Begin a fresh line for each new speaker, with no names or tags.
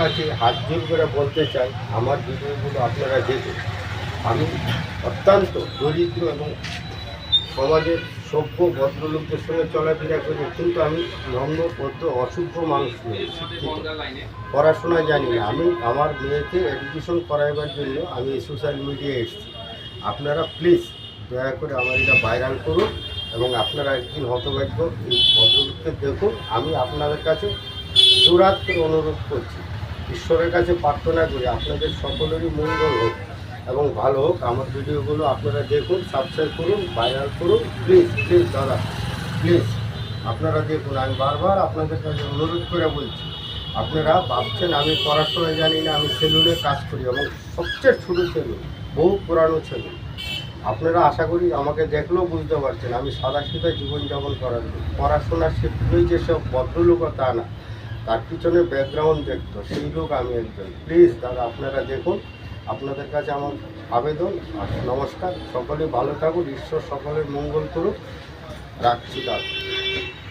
কাছে হাত জোর করে বলতে চাই, আমার ভিডিওগুলো আপনারা দেখুন। আমি অত্যন্ত দরিদ্র এবং সমাজের সভ্য ভদ্রলোকদের সঙ্গে চলাফেরা করি, কিন্তু আমি নম্র পদ্য অসভ্য মানুষ নই পড়াশোনা জানি না। আমি আমার মেয়েকে এডুকেশন করাইবার জন্য আমি সোশ্যাল মিডিয়ায় এসেছি। আপনারা প্লিজ দয়া করে আমার এটা ভাইরাল করুন এবং আপনারা একদিন হতভাগ্য এই ভদ্রলোককে দেখুন। আমি আপনাদের কাছে জোরাত অনুরোধ করছি। ঈশ্বরের কাছে প্রার্থনা করি, আপনাদের সকলেরই মঙ্গল হোক এবং ভালো হোক। আমার ভিডিওগুলো আপনারা দেখুন সাবস্ক্রাইব করুন ভাইরাল করুন। প্লিজ প্লিজ দাদা প্লিজ আপনারা দেখুন। আমি বারবার আপনাদের কাছে অনুরোধ করে বলছি, আপনারা ভাবছেন আমি পড়াশোনা জানি না, আমি সেলুনে কাজ করি এবং সবচেয়ে ছোটো সেলুন বহু পুরানো সেলুন আপনারা আশা করি আমাকে দেখলেও বুঝতে পারছেন, আমি সাদা সিধা জীবনযাপন করার। পড়াশোনা শিখলেই যে সব ভদ্রলোক, তা না। তার পিছনে ব্যাকগ্রাউন্ড দেখতো সেই লোক আমি একজন। প্লিজ দাদা, আপনারা দেখুন। আপনাদের কাছে আমার আবেদন, আর নমস্কার। সকলে ভালো থাকুন, ঈশ্বর সকলের মঙ্গল করুক। রাখছি, দাদা।